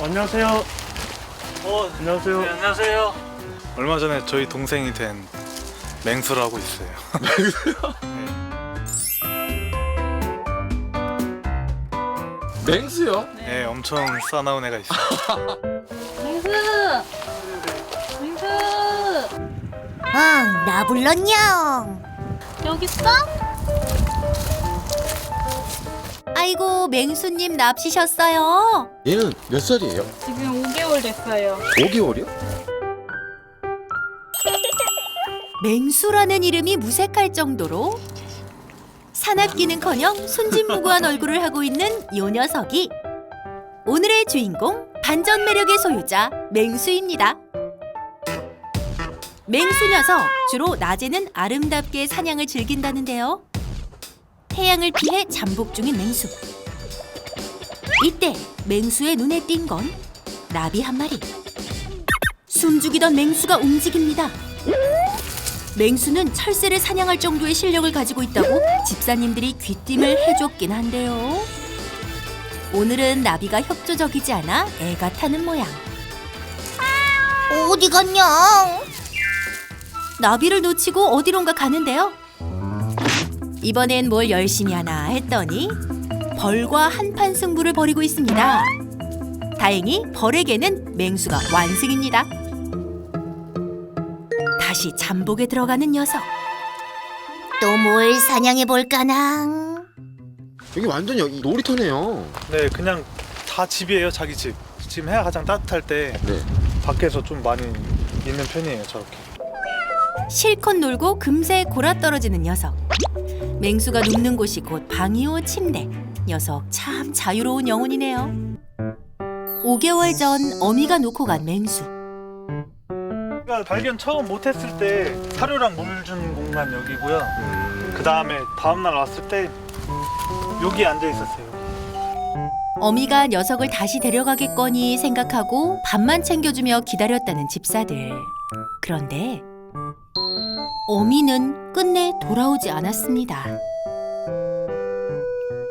안녕하세요. 어, 안녕하세요. 네, 안녕하세요. 얼마 전에 저희 동생이 된 맹수를 하고 있어요. 맹수요? 네, 엄청 싸나운 애가 있어요. 맹수! 맹수! 응, 나 불렀냐? 여기 있어? 아이고, 맹수님 납치셨어요. 얘는 몇 살이에요? 지금 5개월 됐어요. 5개월이요? 맹수라는 이름이 무색할 정도로 사납기는커녕 순진무구한 얼굴을 하고 있는 요 녀석이 오늘의 주인공 반전 매력의 소유자 맹수입니다. 맹수 녀석 주로 낮에는 아름답게 사냥을 즐긴다는데요. 태양을 피해 잠복 중인 맹수. 이때 맹수의 눈에 띈 건 나비 한 마리. 숨죽이던 맹수가 움직입니다. 맹수는 철새를 사냥할 정도의 실력을 가지고 있다고 집사님들이 귀띔을 해줬긴 한데요. 오늘은 나비가 협조적이지 않아 애가 타는 모양. 어디 갔냐? 나비를 놓치고 어디론가 가는데요. 이번엔 뭘 열심히 하나 했더니 벌과 한판 승부를 벌이고 있습니다. 다행히 벌에게는 맹수가 완승입니다. 다시 잠복에 들어가는 녀석. 또 뭘 사냥해 볼까나? 여기 완전 여기 놀이터네요. 네, 그냥 다 집이에요, 자기 집. 지금 해가 가장 따뜻할 때 네. 밖에서 좀 많이 있는 편이에요, 저렇게. 실컷 놀고 금세 골아 떨어지는 녀석. 맹수가 눕는 곳이 곧 방이오 침대. 녀석 참 자유로운 영혼이네요. 5개월 전 어미가 놓고 간 맹수. 그러니까 발견 처음 못했을 때 사료랑 물 준 공간 여기고요. 그 다음에 다음날 왔을 때 여기 앉아 있었어요. 어미가 녀석을 다시 데려가겠거니 생각하고 밥만 챙겨주며 기다렸다는 집사들. 그런데 어미는 끝내 돌아오지 않았습니다.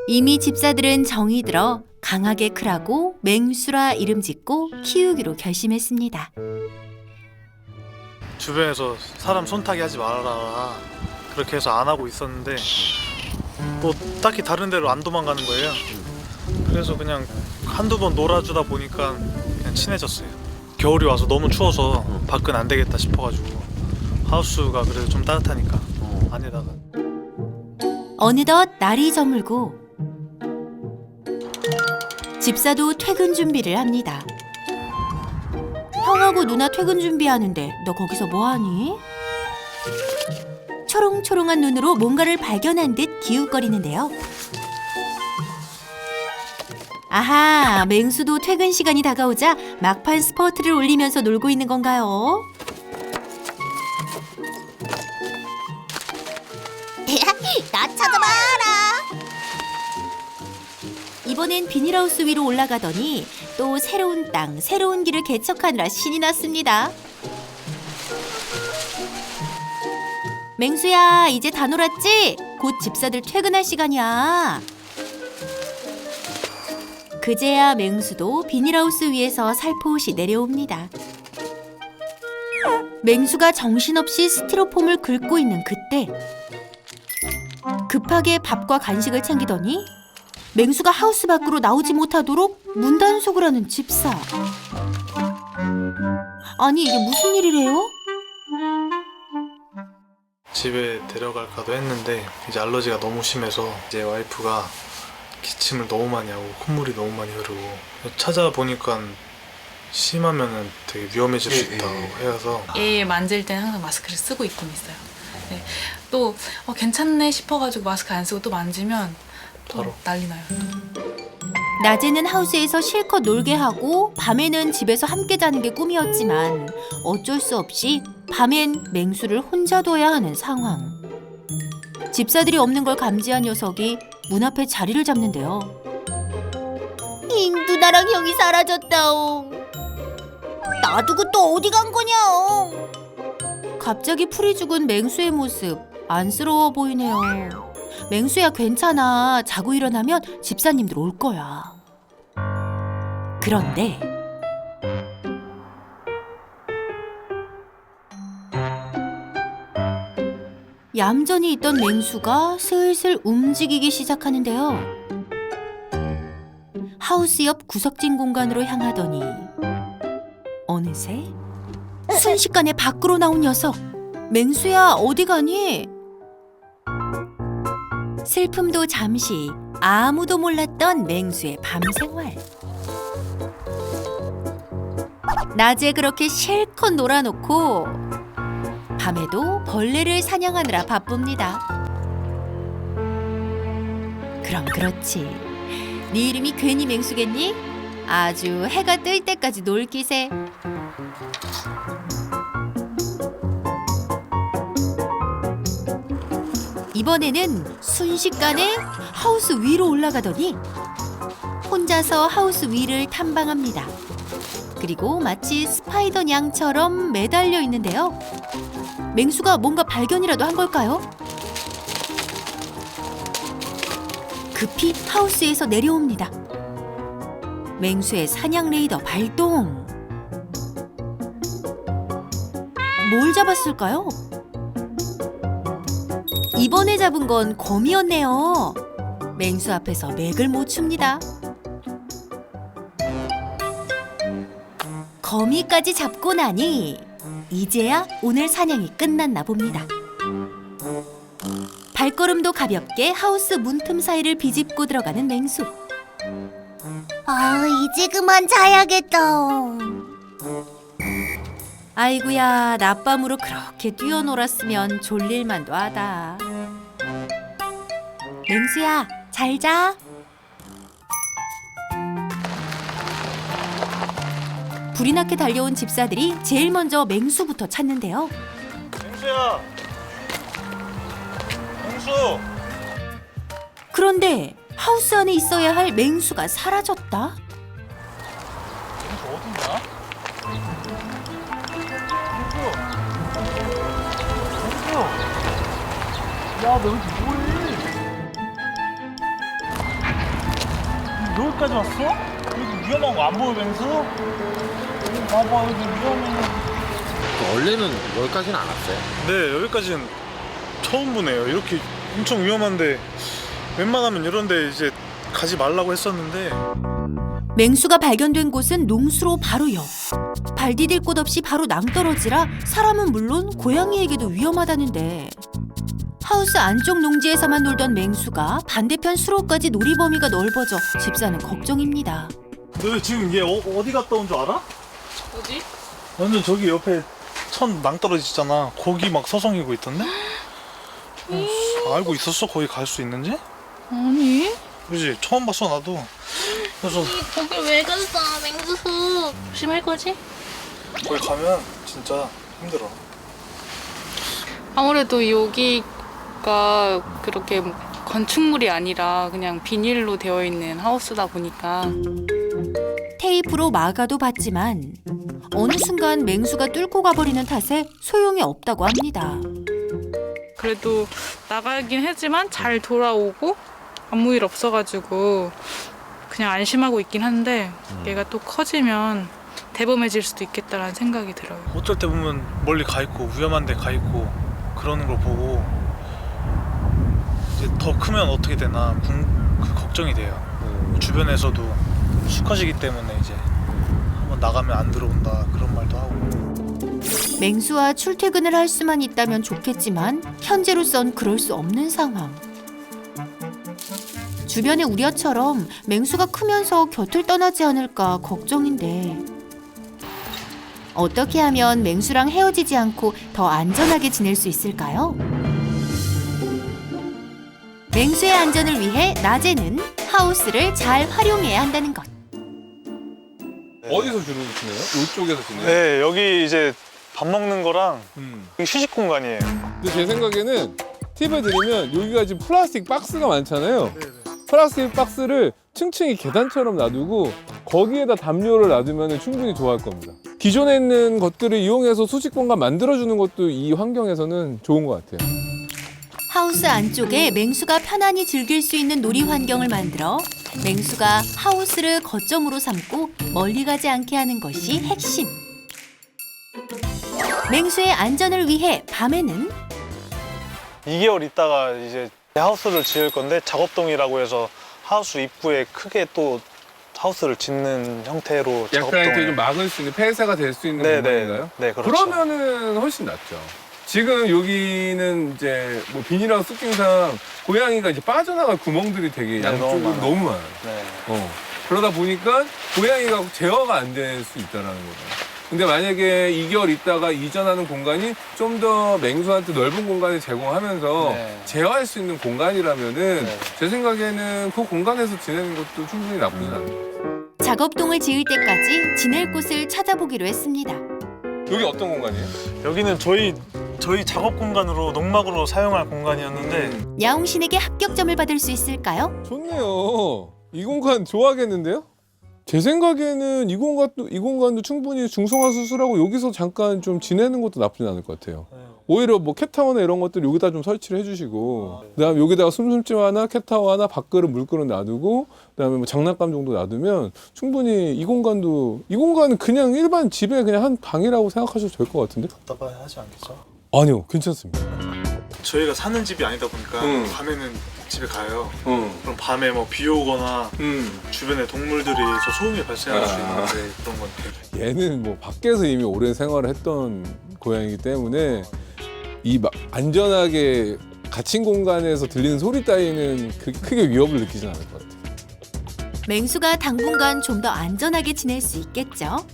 이미 집사들은 정이 들어 강하게 크라고 맹수라 이름 짓고 키우기로 결심했습니다. 주변에서 사람 손타기 하지 말아라 그렇게 해서 안 하고 있었는데 뭐 딱히 다른 데로 안 도망가는 거예요. 그래서 그냥 한두 번 놀아주다 보니까 그냥 친해졌어요. 겨울이 와서 너무 추워서 밖은 안 되겠다 싶어가지고 하우스가 그래도 좀 따뜻하니까 안에다가 어느덧 날이 저물고 집사도 퇴근 준비를 합니다. 형하고 누나 퇴근 준비하는데 너 거기서 뭐하니? 초롱초롱한 눈으로 뭔가를 발견한 듯 기웃거리는데요. 아하, 맹수도 퇴근 시간이 다가오자 막판 스퍼트를 올리면서 놀고 있는 건가요? 이번엔 비닐하우스 위로 올라가더니 또 새로운 땅, 새로운 길을 개척하느라 신이 났습니다. 맹수야, 이제 다 놀았지? 곧 집사들 퇴근할 시간이야. 그제야 맹수도 비닐하우스 위에서 살포시 내려옵니다. 맹수가 정신없이 스티로폼을 긁고 있는 그때 급하게 밥과 간식을 챙기더니 맹수가 하우스 밖으로 나오지 못하도록 문 단속을 하는 집사. 아니 이게 무슨 일이래요? 집에 데려갈까도 했는데 이제 알러지가 너무 심해서 이제 와이프가 기침을 너무 많이 하고 콧물이 너무 많이 흐르고 찾아보니까 심하면은 되게 위험해질 수 예, 있다고 예, 해서 얘 만질 때는 항상 마스크를 쓰고 있긴 있어요. 네. 또 어, 괜찮네 싶어가지고 마스크 안 쓰고 또 만지면 또 바로. 난리 나요. 낮에는 하우스에서 실컷 놀게 하고 밤에는 집에서 함께 자는 게 꿈이었지만 어쩔 수 없이 밤엔 맹수를 혼자 둬야 하는 상황. 집사들이 없는 걸 감지한 녀석이 문 앞에 자리를 잡는데요. 잉 누나랑 형이 사라졌다옹. 놔두고 또 어디 간 거냐옹. 갑자기 풀이 죽은 맹수의 모습 안쓰러워 보이네요. 맹수야 괜찮아. 자고 일어나면 집사님들 올 거야. 그런데 얌전히 있던 맹수가 슬슬 움직이기 시작하는데요. 하우스 옆 구석진 공간으로 향하더니 어느새 순식간에 밖으로 나온 녀석. 맹수야 어디 가니? 슬픔도 잠시 아무도 몰랐던 맹수의 밤 생활. 낮에 그렇게 실컷 놀아놓고 밤에도 벌레를 사냥하느라 바쁩니다. 그럼 그렇지. 네 이름이 괜히 맹수겠니? 아주 해가 뜰 때까지 놀 기세. 이번에는 순식간에 하우스 위로 올라가더니 혼자서 하우스 위를 탐방합니다. 그리고 마치 스파이더 냥처럼 매달려 있는데요. 맹수가 뭔가 발견이라도 한 걸까요? 급히 하우스에서 내려옵니다. 맹수의 사냥 레이더 발동. 뭘 잡았을까요? 이번에 잡은 건 거미였네요. 맹수 앞에서 맥을 못 춥니다. 거미까지 잡고 나니 이제야 오늘 사냥이 끝났나 봅니다. 발걸음도 가볍게 하우스 문틈 사이를 비집고 들어가는 맹수. 아, 이제 그만 자야겠다. 아이구야 낮밤으로 그렇게 뛰어놀았으면 졸릴만도 하다. 맹수야 잘 자. 불이 나게 달려온 집사들이 제일 먼저 맹수부터 찾는데요. 맹수야. 맹수. 그런데 하우스 안에 있어야 할 맹수가 사라졌다. 맹수 어딨냐? 맹수. 맹수. 야, 너 뭐해? 여기까지 왔어? 여기 위험한 거 안 보여, 맹수? 여기 봐봐, 여기 위험해. 원래는 여기까지는 안 왔어요. 네, 여기까지는 처음 보네요. 이렇게 엄청 위험한데 웬만하면 이런데 이제 가지 말라고 했었는데 맹수가 발견된 곳은 농수로 바로 옆. 발 디딜 곳 없이 바로 낭떠러지라 사람은 물론 고양이에게도 위험하다는데 하우스 안쪽 농지에서만 놀던 맹수가 반대편 수로까지 놀이 범위가 넓어져 집사는 걱정입니다. 너 지금 얘 어, 디 갔다 온 줄 알아? 어디? 완전 저기 옆에 천 낭떠러지잖아. 거기 막 서성이고 있던데? 어, 알고 있었어? 거기 갈 수 있는지? 아니 그지? 처음 봤어 나도. 그래서 거기 왜 갔어, 맹수? 조심할 거지? 거기 가면 진짜 힘들어. 아무래도 여기 가 그렇게 건축물이 아니라 그냥 비닐로 되어 있는 하우스다 보니까 테이프로 막아도 봤지만 어느 순간 맹수가 뚫고 가버리는 탓에 소용이 없다고 합니다. 그래도 나가긴 했지만 잘 돌아오고 아무 일 없어가지고 그냥 안심하고 있긴 한데 얘가 또 커지면 대범해질 수도 있겠다라는 생각이 들어요. 어쩔 때 보면 멀리 가 있고 위험한 데 가 있고 그러는 걸 보고 이제 더 크면 어떻게 되나 궁, 그 걱정이 돼요. 주변에서도 수컷이기 때문에 이제 한번 나가면 안 들어온다 그런 말도 하고 맹수와 출퇴근을 할 수만 있다면 좋겠지만 현재로선 그럴 수 없는 상황. 주변의 우려처럼 맹수가 크면서 곁을 떠나지 않을까 걱정인데 어떻게 하면 맹수랑 헤어지지 않고 더 안전하게 지낼 수 있을까요? 맹수의 안전을 위해 낮에는 하우스를 잘 활용해야 한다는 것. 어디서 주로 지내요? 이쪽에서 지내요? 네 여기 이제 밥 먹는 거랑 음. 여기 휴식 공간이에요. 근데 제 생각에는 팁을 드리면 여기가 지금 플라스틱 박스가 많잖아요. 플라스틱 박스를 층층이 계단처럼 놔두고 거기에다 담요를 놔두면 충분히 좋아할 겁니다. 기존에 있는 것들을 이용해서 수직 공간 만들어주는 것도 이 환경에서는 좋은 것 같아요. 하우스 안쪽에 맹수가 편안히 즐길 수 있는 놀이 환경을 만들어 맹수가 하우스를 거점으로 삼고 멀리 가지 않게 하는 것이 핵심. 맹수의 안전을 위해 밤에는 2개월 있다가 이제 하우스를 지을 건데 작업동이라고 해서 하우스 입구에 크게 또 하우스를 짓는 형태로 약간 이렇게 좀 막을 수 있는 폐쇄가 될 수 있는 네, 네, 공간인가요? 네, 그렇죠. 그러면은 훨씬 낫죠. 지금 여기는 이제 뭐 비닐하우스 특징상 고양이가 이제 빠져나갈 구멍들이 되게 네, 양쪽으로 너무 너무, 많아요. 많아요. 네. 어. 그러다 보니까 고양이가 제어가 안 될 수 있다라는 거죠. 근데 만약에 2개월 있다가 이전하는 공간이 좀 더 맹수한테 넓은 공간을 제공하면서 네. 제어할 수 있는 공간이라면은 네. 제 생각에는 그 공간에서 지내는 것도 충분히 나쁘지 않아요. 작업동을 지을 때까지 지낼 곳을 찾아보기로 했습니다. 여기 어떤 공간이에요? 여기는 저희 저희 작업 공간으로 농막으로 사용할 공간이었는데 야옹신에게 합격점을 받을 수 있을까요? 좋네요. 이 공간 좋아하겠는데요? 제 생각에는 이 공간도 이 공간도 충분히 중성화 수술하고 여기서 잠깐 좀 지내는 것도 나쁘지 않을 것 같아요. 오히려 뭐 캣타워나 이런 것들 여기다 좀 설치를 해주시고 그다음 에 여기다가 숨숨집 하나 캣타워 하나 밥그릇 물그릇 놔두고 그다음에 뭐 장난감 정도 놔두면 충분히 이 공간도 이 공간은 그냥 일반 집에 그냥 한 방이라고 생각하셔도 될 것 같은데 답답하지 않겠죠? 아니요 괜찮습니다. 저희가 사는 집이 아니다 보니까 음. 밤에는 집에 가요. 어, 그럼 밤에 뭐 비 오거나 음. 주변에 동물들이 저 소음이 발생할 수 아. 있는데 그런 것들. 얘는 뭐 밖에서 이미 오랜 생활을 했던 고양이기 때문에 이막 안전하게 갇힌 공간에서 들리는 소리 따위는 그 크게 위협을 느끼진 않을 것 같아요. 맹수가 당분간 좀 더 안전하게 지낼 수 있겠죠?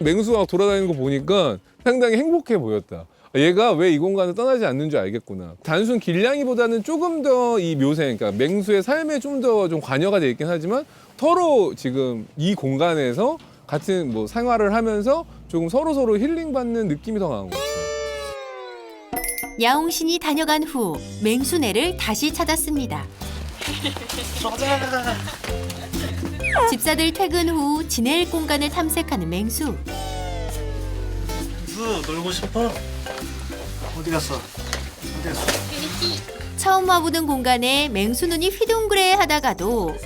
맹수가 돌아다니는 거 보니까 상당히 행복해 보였다. 얘가 왜 이 공간을 떠나지 않는 줄 알겠구나. 단순 길냥이보다는 조금 더 이 묘생, 그러니까 맹수의 삶에 좀 더 좀 관여가 돼 있긴 하지만 서로 지금 이 공간에서 같은 뭐 생활을 하면서 조금 서로 서로 힐링 받는 느낌이 더 강한 것 같아요. 야옹신이 다녀간 후 맹수네를 다시 찾았습니다. 집사들 퇴근 후 지낼 공간을 탐색하는 맹수. 수 놀고 싶어? 어디 갔어? 어디 갔어? 처음 와보는 공간에 맹수 눈이 휘둥그레 하다가도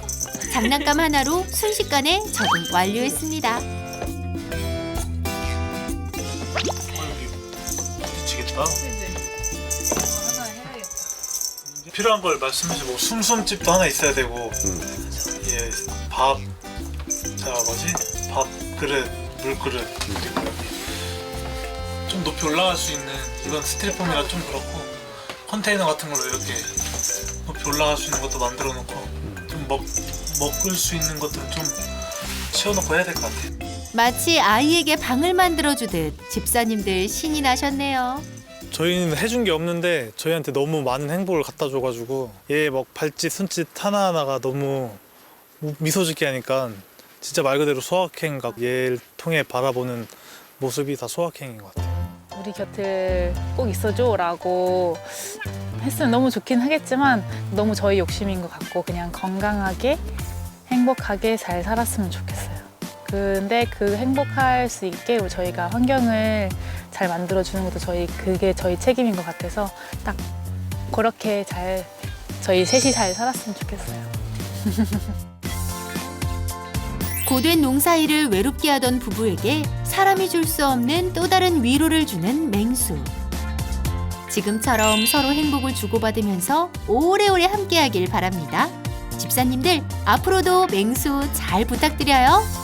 장난감 하나로 순식간에 적응 완료했습니다. 미치겠다. 필요한 걸 말씀해 주고 뭐 숨숨집도 하나 있어야 되고 예, 밥, 자 뭐지? 밥 그릇, 물 그릇 그리고 여기 좀 높이 올라갈 수 있는 이건 스티로폼이라 좀 그렇고 컨테이너 같은 걸로 이렇게 높이 올라갈 수 있는 것도 만들어 놓고 좀 먹, 먹을 수 있는 것들 좀 치워놓고 해야 될 것 같아요. 마치 아이에게 방을 만들어 주듯 집사님들 신이 나셨네요. 저희는 해준 게 없는데 저희한테 너무 많은 행복을 갖다 줘가지고 얘 막 발짓 손짓 하나하나가 너무 미소 짓게 하니까 진짜 말 그대로 소확행 같고 얘를 통해 바라보는 모습이 다 소확행인 것 같아요. 우리 곁을 꼭 있어줘라고 했으면 너무 좋긴 하겠지만 너무 저희 욕심인 것 같고 그냥 건강하게 행복하게 잘 살았으면 좋겠어요. 근데 그 행복할 수 있게 저희가 환경을 잘 만들어 주는 것도 저희 그게 저희 책임인 것 같아서 딱 그렇게 잘 저희 셋이 잘 살았으면 좋겠어요. 고된 농사일을 외롭게 하던 부부에게 사람이 줄 수 없는 또 다른 위로를 주는 맹수. 지금처럼 서로 행복을 주고받으면서 오래오래 함께하길 바랍니다. 집사님들 앞으로도 맹수 잘 부탁드려요.